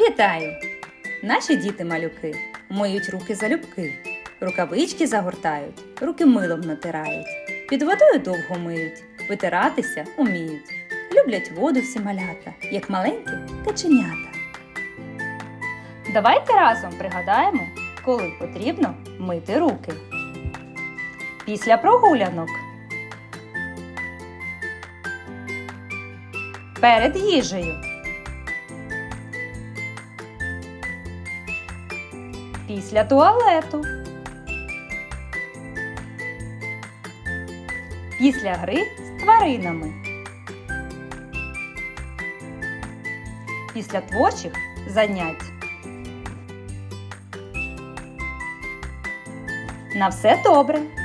Вітаю! Наші діти-малюки миють руки залюбки, рукавички загортають, руки милом натирають, під водою довго миють, витиратися уміють. Люблять воду всі малята, як маленькі каченята. Давайте разом пригадаємо, коли потрібно мити руки. Після прогулянок. Перед їжею. Після туалету. Після гри з тваринами. Після творчих занять. На все добре!